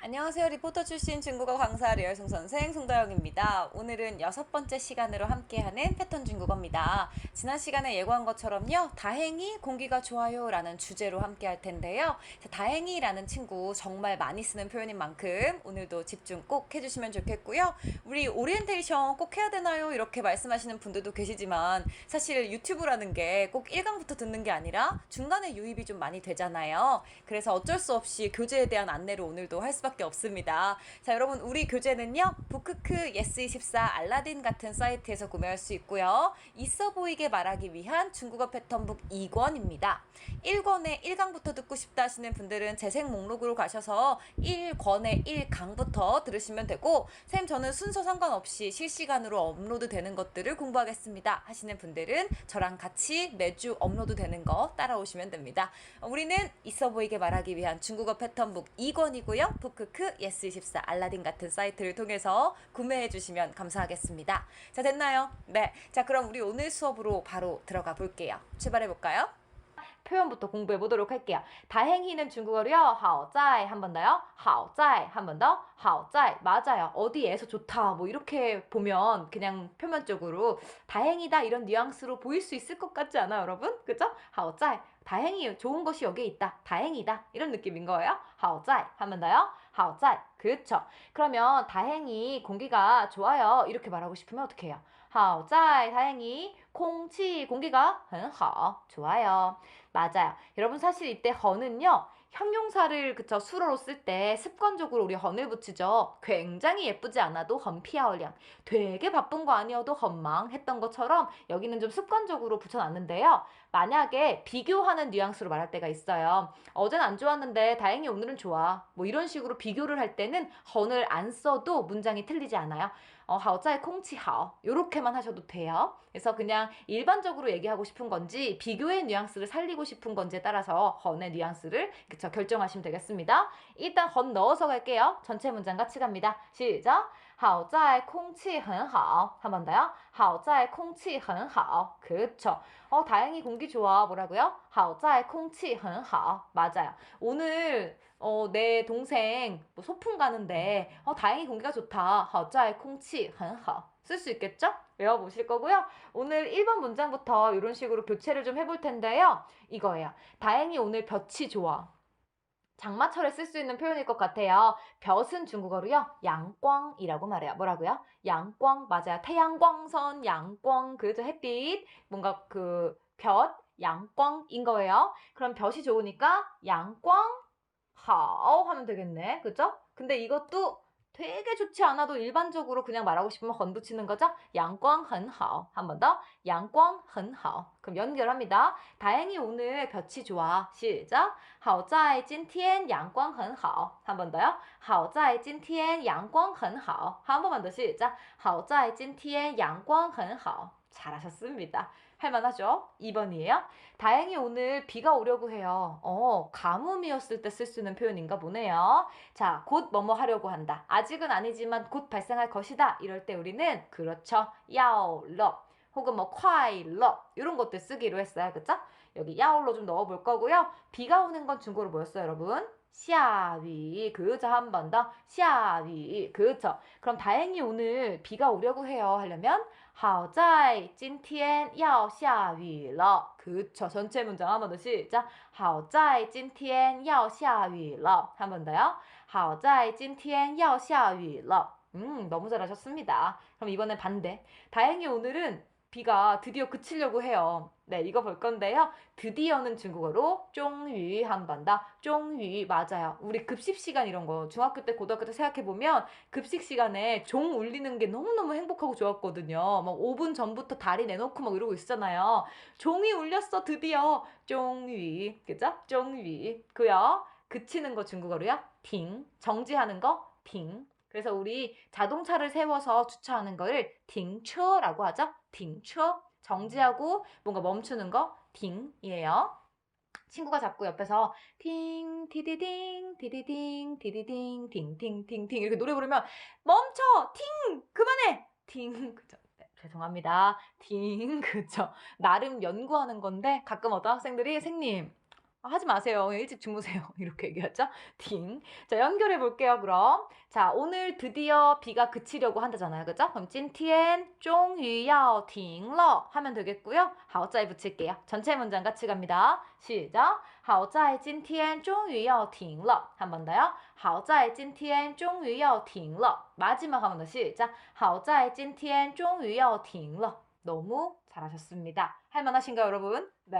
안녕하세요. 리포터 출신 중국어 강사 리얼송 선생 송다영입니다. 오늘은 여섯 번째 시간으로 함께하는 패턴 중국어입니다. 지난 시간에 예고한 것처럼요. 다행히 공기가 좋아요 라는 주제로 함께할 텐데요. 자, 다행히 라는 친구 정말 많이 쓰는 표현인 만큼 오늘도 집중 꼭 해주시면 좋겠고요. 우리 오리엔테이션 꼭 해야 되나요? 이렇게 말씀하시는 분들도 계시지만 사실 유튜브라는 게 꼭 1강부터 듣는 게 아니라 중간에 유입이 좀 많이 되잖아요. 그래서 어쩔 수 없이 교재에 대한 안내를 오늘도 할 수밖에 없습니다. 자, 여러분 우리 교재는요. 부크크, 예스24, 알라딘 같은 사이트에서 구매할 수 있고요. 있어 보이게 말하기 위한 중국어 패턴북 2권입니다. 1권에 1강부터 듣고 싶다 하시는 분들은 재생 목록으로 가셔서 1권의 1강부터 들으시면 되고 쌤 저는 순서 상관없이 실시간으로 업로드 되는 것들을 공부하겠습니다 하시는 분들은 저랑 같이 매주 업로드 되는 거 따라오시면 됩니다. 우리는 있어 보이게 말하기 위한 중국어 패턴북 2권이고요. 북 크크크 예스24 알라딘 같은 사이트를 통해서 구매해 주시면 감사하겠습니다. 자 됐나요? 네. 자 그럼 우리 오늘 수업으로 바로 들어가 볼게요. 출발해 볼까요? 표현부터 공부해 보도록 할게요. 다행히는 중국어로요. 하오짜이 한번 더요. 하오짜이 한번 더. 하오짜이 맞아요. 어디에서 좋다 뭐 이렇게 보면 그냥 표면적으로 다행이다 이런 뉘앙스로 보일 수 있을 것 같지 않아 여러분? 그죠? 하오짜이 다행이에요. 좋은 것이 여기에 있다. 다행이다 이런 느낌인 거예요. 하오짜이 한번 더요. 好在 그렇죠. 그러면 다행히 공기가 좋아요. 이렇게 말하고 싶으면 어떻게 해요? 好在 다행히 공치 공기가 很好 좋아요. 맞아요. 여러분 사실 이때 허는요. 형용사를 그쵸 수로로 쓸 때 습관적으로 우리 헌을 붙이죠. 굉장히 예쁘지 않아도 헌피아올량 되게 바쁜 거 아니어도 헌망 했던 것처럼 여기는 좀 습관적으로 붙여놨는데요. 만약에 비교하는 뉘앙스로 말할 때가 있어요. 어제는 안 좋았는데 다행히 오늘은 좋아. 뭐 이런 식으로 비교를 할 때는 헌을 안 써도 문장이 틀리지 않아요. 어, 好在 空气好 요렇게만 하셔도 돼요. 그래서 그냥 일반적으로 얘기하고 싶은 건지 비교의 뉘앙스를 살리고 싶은 건지에 따라서 헌의 뉘앙스를 그쵸 결정하시면 되겠습니다. 일단 헌 넣어서 갈게요. 전체 문장 같이 갑니다. 시작. 好在空气很好. 한 번 더요. 好在空气很好. 그쵸. 어, 다행히 공기 좋아. 뭐라고요? 好在空气很好. 맞아요. 오늘 어, 내 동생 뭐 소풍 가는데 어, 다행히 공기가 좋다. 好在空气很好. 쓸 수 있겠죠? 외워보실 거고요. 오늘 1번 문장부터 이런 식으로 교체를 좀 해볼 텐데요. 이거예요. 다행히 오늘 볕이 좋아. 장마철에 쓸 수 있는 표현일 것 같아요. 볕은 중국어로요. 양광이라고 말해요. 뭐라고요? 양광 맞아요. 태양광선, 양광 그죠? 햇빛 뭔가 그 볕, 양광인 거예요. 그럼 볕이 좋으니까 양광 하오 하면 되겠네. 그죠? 근데 이것도 되게 좋지 않아도 일반적으로 그냥 말하고 싶으면 헌 붙이는 거죠. 양광 很好. 한 번 더. 양광 很好. 그럼 연결합니다. 다행히 오늘 볕이 좋아. 시작. 好在今天阳光很好. 한 번 더요. 好在今天阳光很好. 한 번만 더 시작. 好在今天阳光很好. 잘하셨습니다. 할만하죠? 2번이에요. 다행히 오늘 비가 오려고 해요. 어, 가뭄이었을 때 쓸 수 있는 표현인가 보네요. 자, 곧 뭐뭐 하려고 한다. 아직은 아니지만 곧 발생할 것이다. 이럴 때 우리는 그렇죠. 야오러 혹은 뭐 콰이러 이런 것들 쓰기로 했어요. 그쵸? 여기 야오러 좀 넣어볼 거고요. 비가 오는 건 중국어로 뭐였어요, 여러분? 샤위 그저 한 번 더 샤위 그저. 그럼 다행히 오늘 비가 오려고 해요. 하려면 하오자이 찐티엔 야오 샤위러. 그쵸. 전체 문장 한 번 더 시작. 하오자이 찐티엔 야오 샤위러. 한 번 더요. 하오자이 찐티엔 야오 샤위러. 음 너무 잘하셨습니다. 그럼 이번엔 반대. 다행히 오늘은 비가 드디어 그치려고 해요. 네, 이거 볼 건데요. 드디어는 중국어로 쫑유 한번 더. 쫑유 맞아요. 우리 급식 시간 이런 거 중학교 때 고등학교 때 생각해 보면 급식 시간에 종 울리는 게 너무너무 행복하고 좋았거든요. 막 5분 전부터 다리 내놓고 막 이러고 있었잖아요. 종이 울렸어 드디어. 쫑유. 그죠? 쫑유. 그요. 그치는 거 중국어로요. 팅. 정지하는 거 팅. 그래서 우리 자동차를 세워서 주차하는 거를 딩처라고 하죠. 딩처. 정지하고 뭔가 멈추는 거? 딩이에요. 친구가 자꾸 옆에서 팅 디디딩 디디딩 디디딩 딩딩딩딩 이렇게 노래 부르면 멈춰! 팅 그만해! 팅 그죠? 네, 죄송합니다. 팅 그죠? 나름 연구하는 건데 가끔 어떤 학생들이 선생님 하지 마세요. 일찍 주무세요. 이렇게 얘기하죠. 팅. 자, 연결해 볼게요, 그럼. 자, 오늘 드디어 비가 그치려고 한다잖아요. 그죠? 그럼 찐티엔 종유야오 팅러 하면 되겠고요. 하오짜이 붙일게요. 전체 문장 같이 갑니다. 시작. 하오짜이 찐티엔 종유야오 팅러. 한번 더요. 하오짜이 찐티엔 종유야오 팅러. 마지막 한 번 더 시작. 하오짜이 찐티엔 종유야오 팅러. 너무 잘하셨습니다. 할만하신가요, 여러분? 네.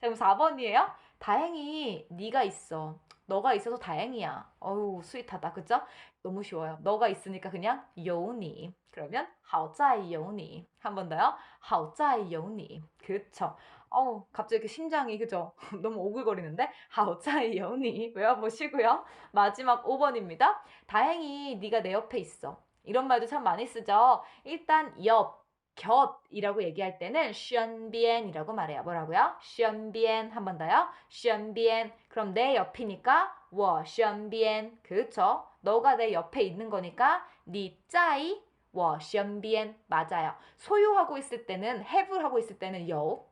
자, 그럼 4번이에요. 다행히 네가 있어. 너가 있어서 다행이야. 어우, 스윗하다. 그죠? 너무 쉬워요. 너가 있으니까 그냥 여우니. 그러면 하오짜이 여우니. 한 번 더요. 하오짜이 여우니. 그쵸? 어우, 갑자기 이렇게 심장이 그죠? 너무 오글거리는데. 하오짜이 여우니. 외워보시고요. 마지막 5번입니다. 다행히 네가 내 옆에 있어. 이런 말도 참 많이 쓰죠. 일단 옆 곁이라고 얘기할 때는 션비엔이라고 말해요. 뭐라고요? 션비엔 한 번 더요. 션비엔 그럼 내 옆이니까 워 션비엔 그렇죠? 너가 내 옆에 있는 거니까 니 짜이 워 션비엔 맞아요. 소유하고 있을 때는 해브하고 있을 때는 여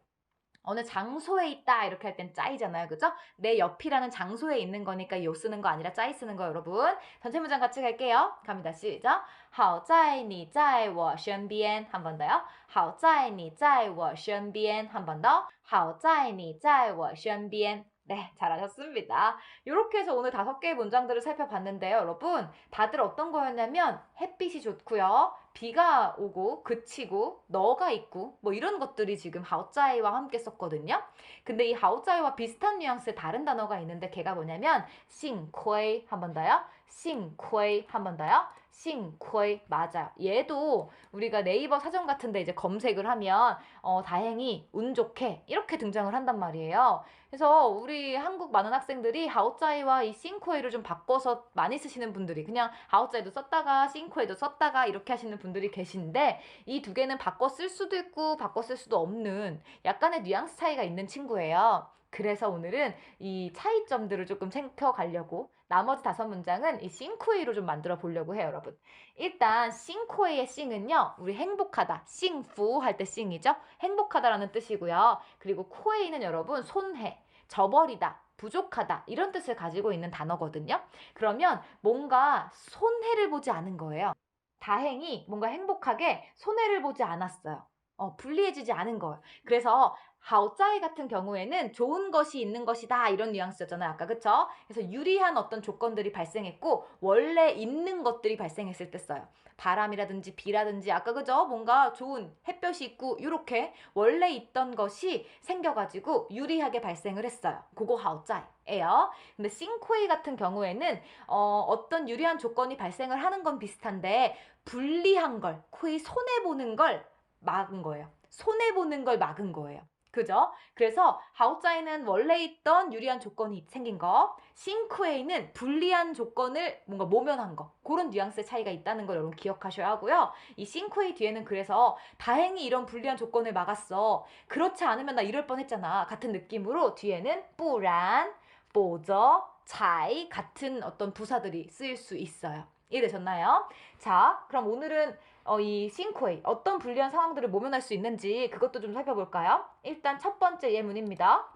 어느 장소에 있다 이렇게 할 땐 짜이잖아요. 그죠? 내 옆이라는 장소에 있는 거니까 요 쓰는 거 아니라 짜이 쓰는 거 여러분. 전체 문장 같이 갈게요. 갑니다. 시작. 好在你在我身边 한 번 더요. 好在你在我身边 한 번 더. 好在你在我身边 네, 잘하셨습니다. 이렇게 해서 오늘 다섯 개의 문장들을 살펴봤는데요, 여러분. 다들 어떤 거였냐면 햇빛이 좋고요. 비가 오고 그치고 너가 있고 뭐 이런 것들이 지금 하오짜이와 함께 썼거든요. 근데 이 하오짜이와 비슷한 뉘앙스의 다른 단어가 있는데 걔가 뭐냐면 싱코이 한 번 더요. 싱코이 한 번 더요. 싱코이 맞아요. 얘도 우리가 네이버 사전 같은데 이제 검색을 하면 어 다행히 운 좋게 이렇게 등장을 한단 말이에요. 그래서 우리 한국 많은 학생들이 하오짜이와 이 싱코이를 좀 바꿔서 많이 쓰시는 분들이 그냥 하오짜이도 썼다가 싱코이도 썼다가 이렇게 하시는 분들이 계신데 이 두 개는 바꿔 쓸 수도 있고 바꿔 쓸 수도 없는 약간의 뉘앙스 차이가 있는 친구예요. 그래서 오늘은 이 차이점들을 조금 챙겨가려고 나머지 다섯 문장은 이 싱코이로 좀 만들어 보려고 해요, 여러분. 일단 싱코이의 싱은요, 우리 행복하다, 싱푸 할 때 싱이죠. 행복하다라는 뜻이고요. 그리고 코에이는 여러분 손해, 저버리다, 부족하다 이런 뜻을 가지고 있는 단어거든요. 그러면 뭔가 손해를 보지 않은 거예요. 다행히 뭔가 행복하게 손해를 보지 않았어요. 어, 불리해지지 않은 거예요. 그래서 하오짜이 같은 경우에는 좋은 것이 있는 것이다 이런 뉘앙스였잖아요 아까. 그쵸? 그래서 유리한 어떤 조건들이 발생했고 원래 있는 것들이 발생했을 때 써요. 바람이라든지 비라든지 아까 그죠? 뭔가 좋은 햇볕이 있고 이렇게 원래 있던 것이 생겨가지고 유리하게 발생을 했어요. 그거 하오짜이예요. 근데 싱코이 같은 경우에는 어, 어떤 유리한 조건이 발생을 하는 건 비슷한데 불리한 걸 코이 손해보는 걸 막은 거예요. 손해보는 걸 막은 거예요 그죠? 그래서 하우짜이는 원래 있던 유리한 조건이 생긴 거, 싱크웨이는 불리한 조건을 뭔가 모면한 거. 그런 뉘앙스의 차이가 있다는 걸 여러분 기억하셔야 하고요. 이 싱크웨이 뒤에는 그래서 다행히 이런 불리한 조건을 막았어. 그렇지 않으면 나 이럴 뻔했잖아. 같은 느낌으로 뒤에는 뿌란, 뽀저, 차이 같은 어떤 부사들이 쓰일 수 있어요. 이해되셨나요? 자, 그럼 오늘은 어, 이 싱코이 어떤 불리한 상황들을 모면할 수 있는지 그것도 좀 살펴볼까요? 일단 첫 번째 예문입니다.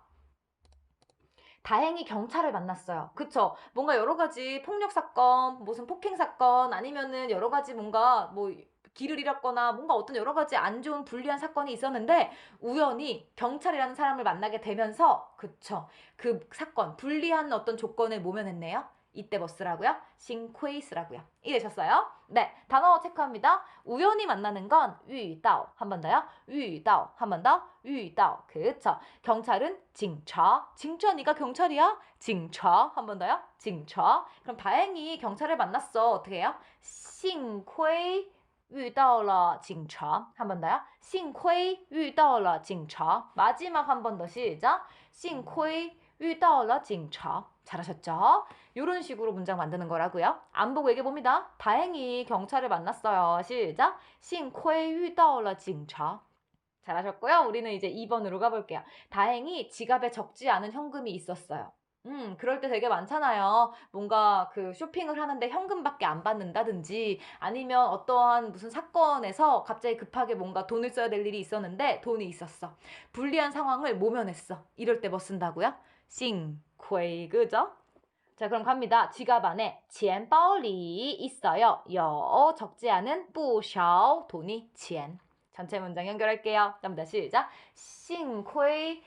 다행히 경찰을 만났어요. 그쵸? 뭔가 여러 가지 폭력 사건, 무슨 폭행 사건, 아니면은 여러 가지 뭔가 뭐 길을 잃었거나 뭔가 어떤 여러 가지 안 좋은 불리한 사건이 있었는데 우연히 경찰이라는 사람을 만나게 되면서 그쵸? 그 사건, 불리한 어떤 조건을 모면했네요. 이때 뭐 쓰라고요? 싱퀘이스라고요. 이해되셨어요? 네, 단어 체크합니다. 우연히 만나는 건 위다오. 한 번 더요. 위다오. 한 번 더. 위다오. 그쵸. 경찰은 징차. 징차 네가 경찰이야? 징차. 한 번 더요. 징차. 그럼 다행히 경찰을 만났어. 어떻게 해요? 싱퀘이 遇到了警察. 한 번 더요. 幸亏遇到了警察. 마지막 한 번 더 시작. 幸亏 遇到了警察. 잘하셨죠? 이런 식으로 문장 만드는 거라고요. 안 보고 얘기해 봅니다. 다행히 경찰을 만났어요. 시작. 幸亏遇到了警察. 잘하셨고요. 우리는 이제 2번으로 가볼게요. 다행히 지갑에 적지 않은 현금이 있었어요. 음, 그럴 때 되게 많잖아요. 뭔가 그 쇼핑을 하는데 현금밖에 안 받는다든지 아니면 어떠한 무슨 사건에서 갑자기 급하게 뭔가 돈을 써야 될 일이 있었는데 돈이 있었어. 불리한 상황을 모면했어. 이럴 때 뭐 쓴다고요? 싱쾌 그죠? 자 그럼 갑니다. 지갑 안에 钱包里 있어요. 요 적지 않은 不少 돈이 钱. 전체 문장 연결할게요. 갑니다. 시작. 싱쾌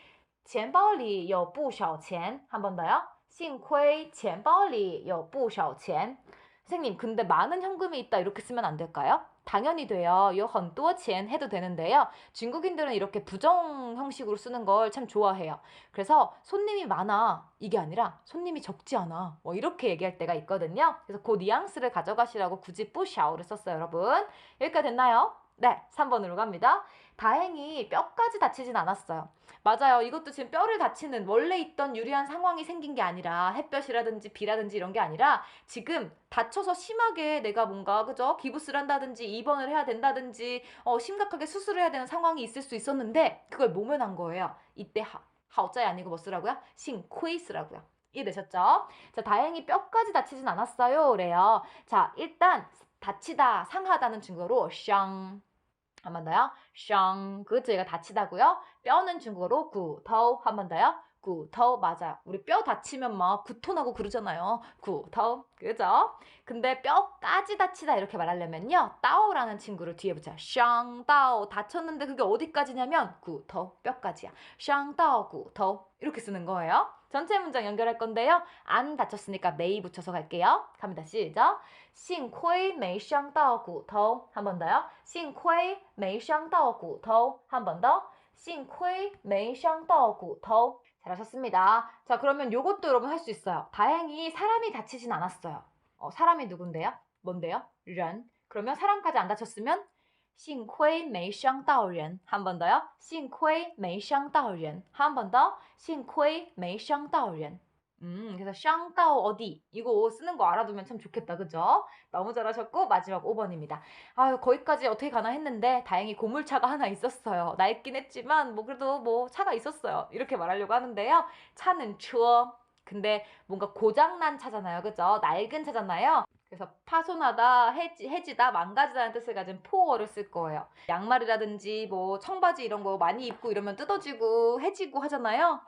钱包里有不少钱. 한 번 더요. 싱쾌 钱包里有不少钱. 선생님, 근데 많은 현금이 있다 이렇게 쓰면 안 될까요? 당연히 돼요. 요 헌多钱 해도 되는데요. 중국인들은 이렇게 부정 형식으로 쓰는 걸 참 좋아해요. 그래서 손님이 많아 이게 아니라 손님이 적지 않아 뭐 이렇게 얘기할 때가 있거든요. 그래서 그 뉘앙스를 가져가시라고 굳이 뿌샤오를 썼어요, 여러분. 여기까지 됐나요? 네, 3번으로 갑니다. 다행히 뼈까지 다치진 않았어요. 맞아요. 이것도 지금 뼈를 다치는 원래 있던 유리한 상황이 생긴 게 아니라 햇볕이라든지 비라든지 이런 게 아니라 지금 다쳐서 심하게 내가 뭔가 그죠 기부스를 한다든지 입원을 해야 된다든지 어, 심각하게 수술을 해야 되는 상황이 있을 수 있었는데 그걸 모면한 거예요. 이때 하, 하오자이 아니고 뭐 쓰라고요? 싱코이 쓰라고요. 이해되셨죠? 자, 다행히 뼈까지 다치진 않았어요. 그래요. 자, 일단 다치다, 상하다는 증거로 샹. 한 번 더요. 샹. 그것도 얘가 다치다고요. 뼈는 중국어로 구터. 한번 더요. 구터. 맞아요. 우리 뼈 다치면 막 구토나고 그러잖아요. 구터. 그죠? 근데 뼈까지 다치다 이렇게 말하려면요. 따오라는 친구를 뒤에 붙여요. 샹따오. 다쳤는데 그게 어디까지냐면 구터. 뼈까지야. 샹따오 구터. 이렇게 쓰는 거예요. 전체 문장 연결할 건데요. 안 다쳤으니까 메이 붙여서 갈게요. 갑니다. 시작. 幸亏没伤到骨头. 한 번 더요. 幸亏没伤到骨头. 한 번 더. 幸亏没伤到骨头. 잘하셨습니다. 자, 그러면 요것도 여러분 할 수 있어요. 다행히 사람이 다치진 않았어요. 어, 사람이 누군데요? 뭔데요? 人. 그러면 사람까지 안 다쳤으면 幸亏没伤到人. 한 번 더요. 幸亏没伤到人. 한 번 더. 幸亏没伤到人. 음, 그래서 샹따오 어디 이거 쓰는 거 알아두면 참 좋겠다, 그죠? 너무 잘하셨고 마지막 5번입니다. 아유 거기까지 어떻게 가나 했는데 다행히 고물차가 하나 있었어요. 낡긴 했지만 뭐 그래도 뭐 차가 있었어요. 이렇게 말하려고 하는데요. 차는 추워. 근데 뭔가 고장난 차잖아요, 그죠? 낡은 차잖아요. 그래서 파손하다, 해지, 해지다, 망가지다는 뜻을 가진 포어를 쓸 거예요. 양말이라든지 뭐 청바지 이런 거 많이 입고 이러면 뜯어지고 해지고 하잖아요.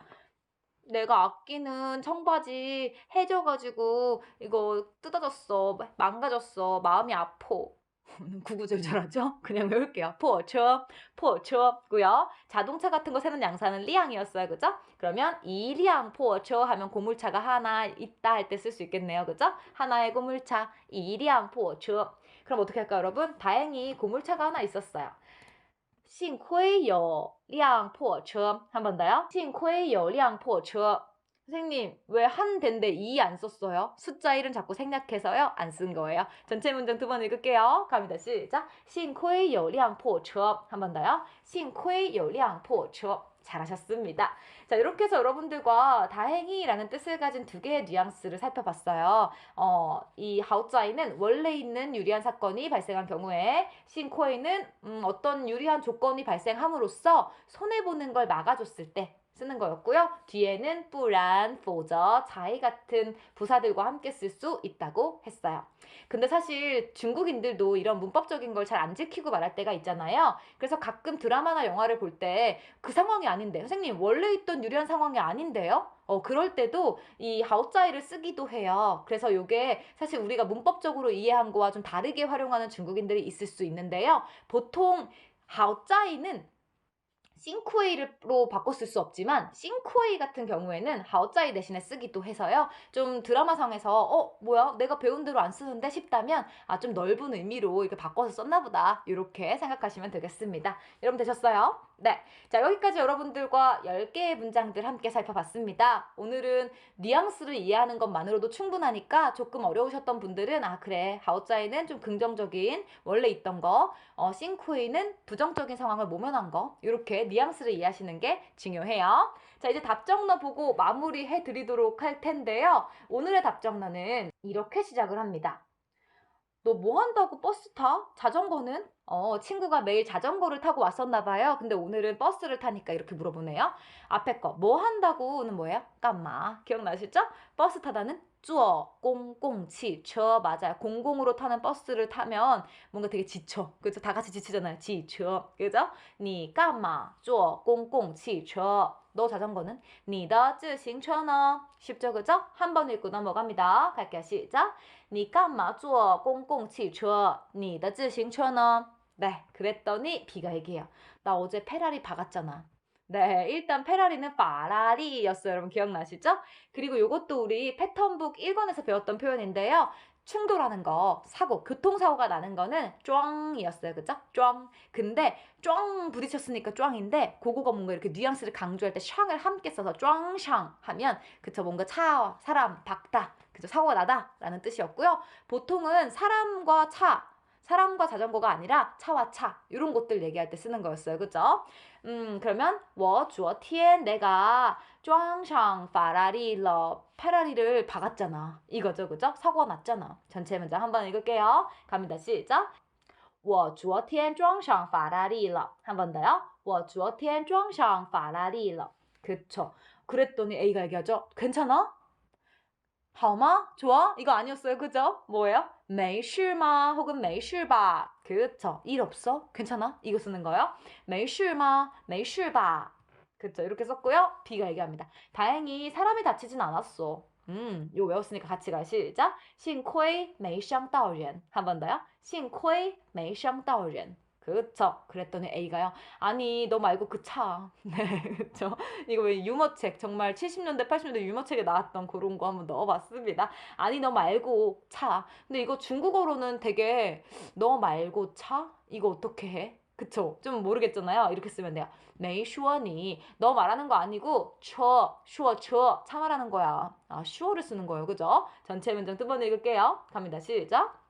내가 아끼는 청바지 해져가지고 이거 뜯어졌어 망가졌어 마음이 아포 구구절절하죠? 그냥 외울게요. 포처, 포처고요. 자동차 같은 거 세는 양사는 리앙이었어요, 그죠? 그러면 이 리앙 포처 하면 고물차가 하나 있다 할 때 쓸 수 있겠네요, 그죠? 하나의 고물차, 이 리앙 포처. 그럼 어떻게 할까요, 여러분? 다행히 고물차가 하나 있었어요. 幸亏有辆破车. 한 번 더요. 幸亏有辆破车. 선생님, 왜 한 대인데 이 안 썼어요? 숫자 1은 자꾸 생략해서요? 안 쓴 거예요. 전체 문장 두 번 읽을게요. 갑니다. 시작. 幸亏有辆破车. 한 번 더요. 幸亏有辆破车. 잘하셨습니다. 자, 이렇게 해서 여러분들과 다행히라는 뜻을 가진 두 개의 뉘앙스를 살펴봤어요. 어, 이 하우짜이는 원래 있는 유리한 사건이 발생한 경우에 싱코이는 음, 어떤 유리한 조건이 발생함으로써 손해보는 걸 막아줬을 때 쓰는 거였고요. 뒤에는 뿌란, 포저, 자이 같은 부사들과 함께 쓸 수 있다고 했어요. 근데 사실 중국인들도 이런 문법적인 걸 잘 안 지키고 말할 때가 있잖아요. 그래서 가끔 드라마나 영화를 볼 때 그 상황이 아닌데 선생님 원래 있던 유리한 상황이 아닌데요? 어 그럴 때도 이 하오짜이를 쓰기도 해요. 그래서 이게 사실 우리가 문법적으로 이해한 거와 좀 다르게 활용하는 중국인들이 있을 수 있는데요. 보통 하오짜이는 싱쿠웨이로 바꿨을 수 없지만 싱쿠웨이 같은 경우에는 하오짜이 대신에 쓰기도 해서요. 좀 드라마상에서 어 뭐야 내가 배운 대로 안 쓰는데 싶다면 아 좀 넓은 의미로 이렇게 바꿔서 썼나 보다 이렇게 생각하시면 되겠습니다. 여러분 되셨어요? 네. 자 여기까지 여러분들과 10개의 문장들 함께 살펴봤습니다. 오늘은 뉘앙스를 이해하는 것만으로도 충분하니까 조금 어려우셨던 분들은 아 그래 하오짜이는 좀 긍정적인 원래 있던 거 어, 싱쿠웨이는 부정적인 상황을 모면한 거 이렇게 뉘앙스를 이해하시는 게 중요해요. 자, 이제 답정너 보고 마무리해 드리도록 할 텐데요. 오늘의 답정너는 이렇게 시작을 합니다. 너 뭐 한다고 버스 타? 자전거는? 어, 친구가 매일 자전거를 타고 왔었나 봐요. 근데 오늘은 버스를 타니까 이렇게 물어보네요. 앞에 거, 뭐 한다고는 뭐예요? 깜마. 기억나시죠? 버스 타다는 쪼어 공공치처 맞아요. 공공으로 타는 버스를 타면 뭔가 되게 지쳐. 그죠? 다 같이 지치잖아요. 지쳐. 그죠? 니 까마 쪼어 공공치처 너 자전거는 니더 쯔싱처너 쉽죠 그죠? 한 번 읽고 넘어갑니다. 갈게요. 시작. 니 까마 쪼어 공공치처 니더 쯔싱처너 네, 그랬더니 비가 얘기해요. 나 어제 페라리 박았잖아. 네, 일단 페라리는 파라리였어요. 여러분 기억나시죠? 그리고 이것도 우리 패턴북 1권에서 배웠던 표현인데요. 충돌하는 거, 사고, 교통사고가 나는 거는 쫑이었어요. 그죠? 쫑. 근데 쫑 부딪혔으니까 쫑인데 그거가 뭔가 이렇게 뉘앙스를 강조할 때 샹을 함께 써서 쫑샹 하면 그쵸 뭔가 차, 사람, 박다. 그죠? 사고가 나다 라는 뜻이었고요. 보통은 사람과 차, 사람과 자전거가 아니라 차와 차 이런 것들 얘기할 때 쓰는 거였어요. 그죠? 음, 그러면 我昨天 내가 撞上 파라리러 페라리를 박았잖아. 이거죠. 그죠? 사고가 났잖아. 전체 문장 한번 읽을게요. 갑니다. 시작. 我昨天撞上法拉利了. 한 번 더요. 我昨天撞上法拉利了. 그쵸. 그랬더니 A가 얘기하죠. 괜찮아? 好吗? 좋아? 이거 아니었어요. 그죠? 뭐예요? 没事吗? 혹은 没事吧? 그쵸. 일 없어? 괜찮아? 이거 쓰는 거예요. 没事吗?没事吧? 그쵸. 이렇게 썼고요. B가 얘기합니다. 다행히 사람이 다치진 않았어. 음, 이거 외웠으니까 같이 가. 시작. 幸亏没伤到人. 한 번 더요. 幸亏没伤到人. 그쵸. 그랬더니 A가요. 아니, 너 말고 그 차. 네, 그쵸. 이거 왜 유머책, 정말 70년대, 80년대 유머책에 나왔던 그런 거 한번 넣어봤습니다. 아니, 너 말고 차. 근데 이거 중국어로는 되게 너 말고 차? 이거 어떻게 해? 그쵸? 좀 모르겠잖아요. 이렇게 쓰면 돼요. 메이 슈어니. 너 말하는 거 아니고 쳐, 슈어, 쳐. 차 말하는 거야. 아, 슈어를 쓰는 거예요. 그죠? 전체 문장 두 번 읽을게요. 갑니다. 시작.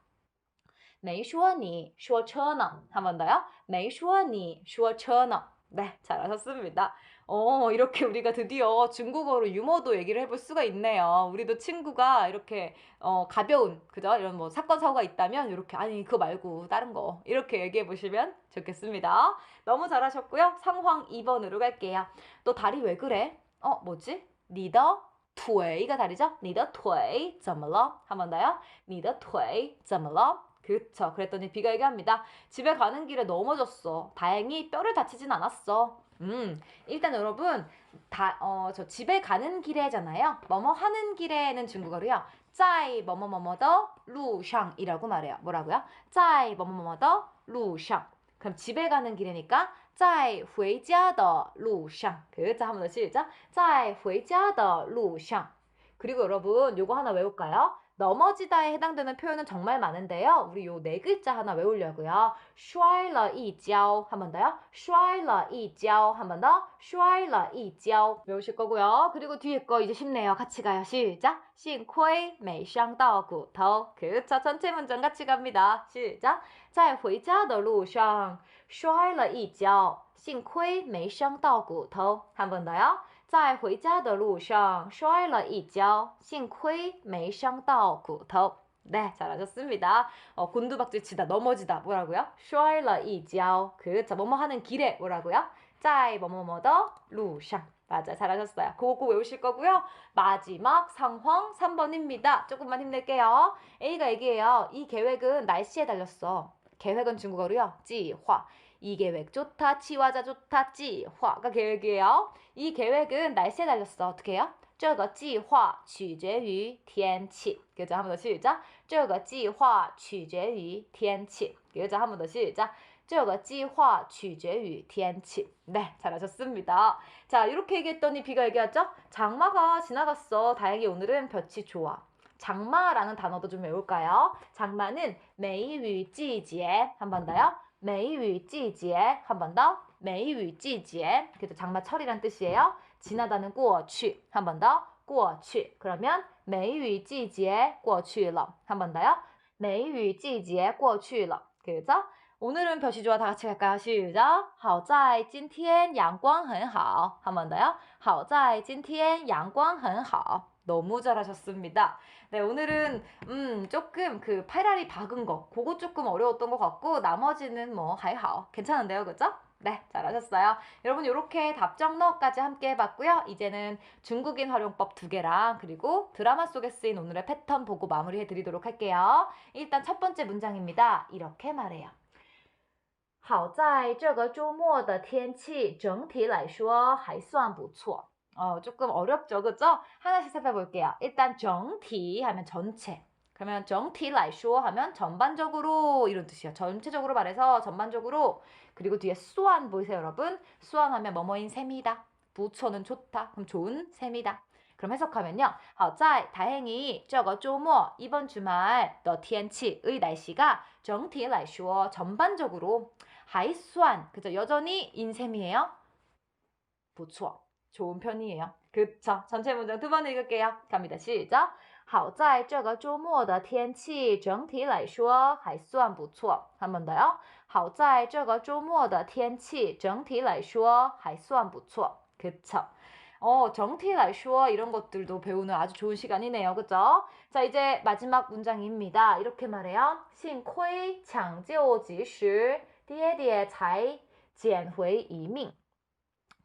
没说你说车呢. 한 번 더요. 没说你说车呢. 네, 잘하셨습니다. 어, 이렇게 우리가 드디어 중국어로 유머도 얘기를 해볼 수가 있네요. 우리도 친구가 이렇게, 어, 가벼운, 그죠? 이런 뭐 사건, 사고가 있다면, 이렇게, 아니, 그거 말고 다른 거, 이렇게 얘기해 보시면 좋겠습니다. 너무 잘하셨고요. 상황 2번으로 갈게요. 너 다리 왜 그래? 어, 뭐지? 니더 腿가 다리죠? 你的腿怎么了? 한 번 더요. 你的腿怎么了? 그쵸. 그랬더니 비가 얘기합니다. 집에 가는 길에 넘어졌어. 다행히 뼈를 다치진 않았어. 음, 일단 여러분, 다, 어, 저 집에 가는 길에잖아요. 뭐뭐 하는 길에는 중국어로요. 짜이 뭐뭐뭐뭐더 루샹이라고 말해요. 뭐라고요? 짜이 뭐뭐뭐더 루샹. 그럼 집에 가는 길이니까 짜이 회자더 루샹. 그죠? 한번 더 시작. 짜이 회자더 루샹. 그리고 여러분, 요거 하나 외울까요? 넘어지다에 해당되는 표현은 정말 많은데요. 우리 요 네 글자 하나 외우려고요. 摔了一跤. 한 번 더요. 摔了一跤. 한 번 더. 摔了一跤. 외우실 거고요. 그리고 뒤에 거 이제 쉽네요. 같이 가요. 시작. 幸亏没伤到骨头. 그쵸. 전체 문장 같이 갑니다. 시작. 在回家的路上摔了一跤.幸亏没伤到骨头. 한 번 더요. 在回家的路上摔了一跤，幸亏没伤到骨头。 네, 잘하셨습니다. 어, 곤두박질 치다, 넘어지다, 뭐라고요? 摔了一跤. 그, 자, 뭐뭐 하는 길에, 뭐라고요? 在 뭐뭐뭐더 路上. 맞아, 잘하셨어요. 그거 꼭 외우실 거고요. 마지막 상황 3번입니다. 조금만 힘낼게요. A가 얘기해요. 이 계획은 날씨에 달렸어. 계획은 중국어로요. 计划. 이 계획 좋다, 치와자 좋다, 计划가 계획이에요. 이 계획은 날씨에 달렸어. 어떻게 해요? 这个计划取决于天气. 그죠? 한 번 더 시작. 这个计划取决于天气. 그죠? 한 번 더 시작. 这个计划取决于天气. 네, 잘하셨습니다. 자, 이렇게 얘기했더니 비가 얘기하죠? 장마가 지나갔어. 다행히 오늘은 볕이 좋아. 장마라는 단어도 좀 외울까요? 장마는 梅雨季节. 한 번 더요. 梅雨季节. 한 번 더. 梅雨季节. 그래서 장마철이란 뜻이에요. 지나다는 过去. 한 번 더. 过去. 그러면 梅雨季节过去了. 한 번 더요. 梅雨季节过去了. 그죠? 오늘은 볕이 좋아 다 같이 갈까요? 시작. 好在今天阳光很好. 한 번 더요. 好在今天阳光很好. 너무 잘하셨습니다. 네, 오늘은 음, 조금 그 파라리 박은 거, 그거 조금 어려웠던 것 같고 나머지는 뭐 하이하오 괜찮은데요, 그죠? 네, 잘하셨어요. 여러분 이렇게 답정너까지 함께 해봤고요. 이제는 중국인 활용법 두 개랑 그리고 드라마 속에 쓰인 오늘의 패턴 보고 마무리해드리도록 할게요. 일단 첫 번째 문장입니다. 이렇게 말해요. 好在这个周末的天气整体来说还算不错. 어, 조금 어렵죠. 그죠? 하나씩 살펴볼게요. 일단 정티 하면 전체. 그러면 정티 라이쇼 하면 전반적으로 이런 뜻이에요. 전체적으로 말해서 전반적으로 그리고 뒤에 수완 보이세요, 여러분? 수완 하면 뭐뭐인 셈이다. 부처는 좋다. 그럼 좋은 셈이다. 그럼 해석하면요. 어, 好在 다행히 저거 조모 이번 주말 너 티엔치의 날씨가 정티 라이쇼 전반적으로 하이수완 그죠? 여전히 인셈이에요. 부처. 좋은 편이에요. 그쵸? 전체 문장 두 번 읽을게요. 갑니다. 시작. 好在这个周末的天气整体来说还算不错. 한 번 더요. 好在这个周末的天气整体来说还算不错. 그쵸? 어, 정티 라이쇼 이런 것들도 배우는 아주 좋은 시간이네요. 그죠? 자, 이제 마지막 문장입니다. 이렇게 말해요. 幸亏抢救及时，爹爹才捡回一命。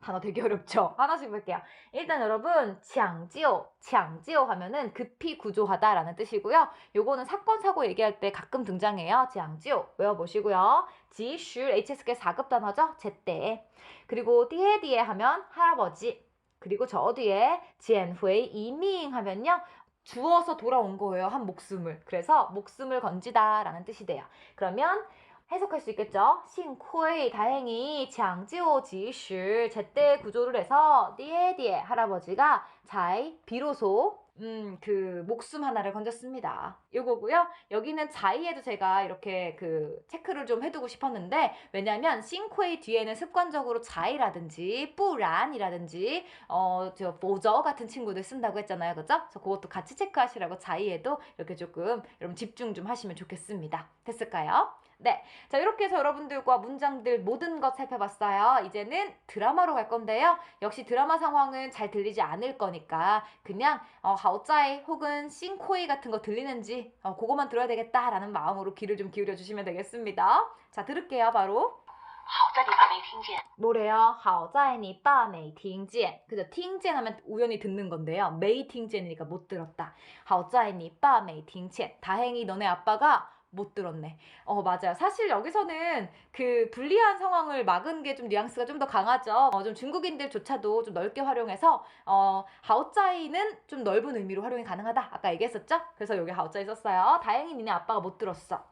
단어 되게 어렵죠? 하나씩 볼게요. 일단 여러분, 장지오, 장지오 하면은 급히 구조하다 라는 뜻이고요. 요거는 사건, 사고 얘기할 때 가끔 등장해요. 장지오 외워보시고요. 지, 슐, HSK 4급 단어죠? 제때. 그리고 띠에 디에 하면 할아버지. 그리고 저 뒤에 지엔 후에 이밍 하면요. 주워서 돌아온 거예요. 한 목숨을. 그래서 목숨을 건지다 라는 뜻이 돼요. 그러면 해석할 수 있겠죠? 싱코이 다행히 장지오 지슈 제때 구조를 해서 디에디에 할아버지가 자이 비로소 음, 그, 목숨 하나를 건졌습니다. 요거고요. 여기는 자이에도 제가 이렇게 그 체크를 좀 해두고 싶었는데, 왜냐면, 싱 코이 뒤에는 습관적으로 자이라든지, 뿌란이라든지, 어, 저, 보저 같은 친구들 쓴다고 했잖아요. 그죠? 그래서 그것도 같이 체크하시라고 자이에도 이렇게 조금, 여러분 집중 좀 하시면 좋겠습니다. 됐을까요? 네. 자, 이렇게 해서 여러분들과 문장들 모든 것 살펴봤어요. 이제는 드라마로 갈 건데요. 역시 드라마 상황은 잘 들리지 않을 거니까 그냥 어, 하오짜이 혹은 싱코이 같은 거 들리는지 어, 그거만 들어야 되겠다라는 마음으로 귀를 좀 기울여 주시면 되겠습니다. 자, 들을게요, 바로. 好在你爸没听见。 뭐래요? 好在你爸没听见. 그죠? 听见 하면 우연히 듣는 건데요. 没听见이니까 못 들었다. 好在你爸没听见. 다행히 너네 아빠가 못 들었네. 어, 맞아요. 사실 여기서는 그 불리한 상황을 막은 게 좀 뉘앙스가 좀 더 강하죠. 어, 좀 중국인들조차도 좀 넓게 활용해서, 어, 하오짜이는 좀 넓은 의미로 활용이 가능하다. 아까 얘기했었죠? 그래서 여기 하오짜이 썼어요. 다행히 니네 아빠가 못 들었어. 어,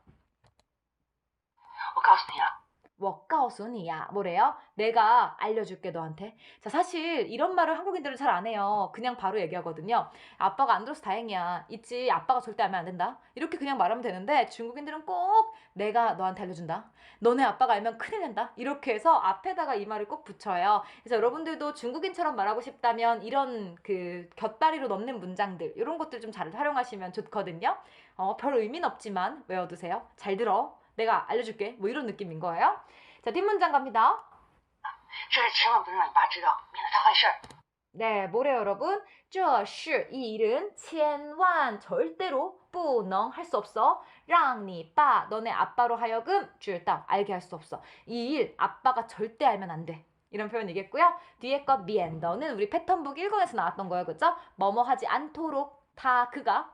오카스티야. 워카오순이야. 뭐래요? 내가 알려줄게 너한테. 자 사실 이런 말을 한국인들은 잘 안 해요. 그냥 바로 얘기하거든요. 아빠가 안 들어서 다행이야. 있지. 아빠가 절대 알면 안 된다. 이렇게 그냥 말하면 되는데 중국인들은 꼭 내가 너한테 알려준다. 너네 아빠가 알면 큰일 난다. 이렇게 해서 앞에다가 이 말을 꼭 붙여요. 그래서 여러분들도 중국인처럼 말하고 싶다면 이런 그 곁다리로 넣는 문장들 이런 것들 좀 잘 활용하시면 좋거든요. 어, 별 의미는 없지만 외워두세요. 잘 들어. 내가 알려줄게. 뭐 이런 느낌인 거예요. 자, 뒷문장 갑니다. 这事千万不能让你爸知道，免得他坏事儿。 네, 뭐래요, 여러분? 这是이 일은 千万 절대로 不能 할 수 없어. 让你爸 너네 아빠로 하여금 知道 알게 할 수 없어. 이 일 아빠가 절대 알면 안 돼. 이런 표현이겠고요. 뒤에 거 미엔더는 우리 패턴북 1권에서 나왔던 거예요. 그죠? 뭐뭐 하지 않도록 다 그가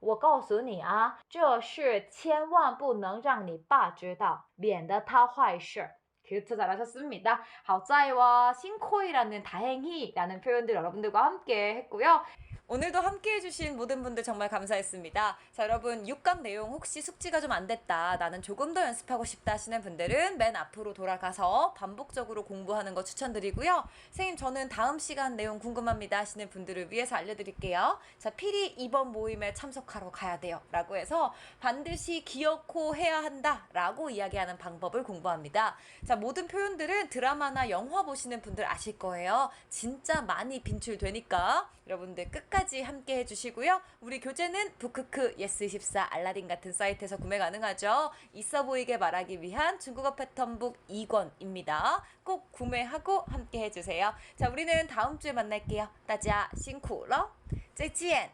我告诉你啊，这事千万不能让你爸知道，免得他坏事儿。 그렇죠 잘하셨습니다. 하오짜이와 싱코이라는 다행히라는 표현들 여러분들과 함께 했고요. 오늘도 함께 해주신 모든 분들 정말 감사했습니다. 자, 여러분, 6강 내용 혹시 숙지가 좀 안 됐다, 나는 조금 더 연습하고 싶다 하시는 분들은 맨 앞으로 돌아가서 반복적으로 공부하는 거 추천드리고요. 선생님, 저는 다음 시간 내용 궁금합니다 하시는 분들을 위해서 알려드릴게요. 자, 필히 이번 모임에 참석하러 가야 돼요. 라고 해서 반드시 기억호 해야 한다. 라고 이야기하는 방법을 공부합니다. 자, 모든 표현들은 드라마나 영화 보시는 분들 아실 거예요. 진짜 많이 빈출되니까 여러분들 끝까지 끝까지 함께 해주시고요. 우리 교재는 북크크 예스24 알라딘 같은 사이트에서 구매 가능하죠. 있어 보이게 말하기 위한 중국어 패턴북 2권입니다. 꼭 구매하고 함께 해주세요. 자, 우리는 다음 주에 만날게요. 따자, 싱쿠러, 再见!